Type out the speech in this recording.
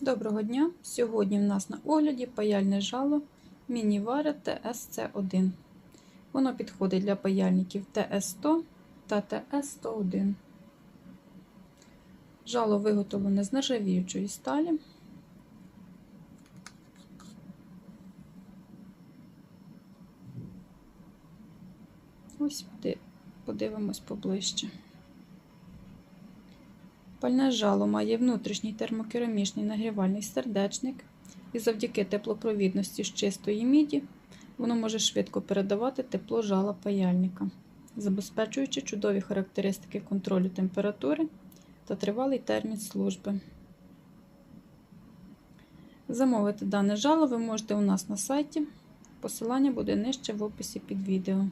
Доброго дня! Сьогодні в нас на огляді паяльне жало Мінівара TSC1. Воно підходить для паяльників TS100 та TS101. Жало виготовлене з нержавіючої сталі. Ось подивимось поближче. Пальне жало має внутрішній термокерамічний нагрівальний сердечник, і завдяки теплопровідності з чистої міді воно може швидко передавати тепло жала паяльника, забезпечуючи чудові характеристики контролю температури та тривалий термін служби. Замовити дане жало ви можете у нас на сайті. Посилання буде нижче в описі під відео.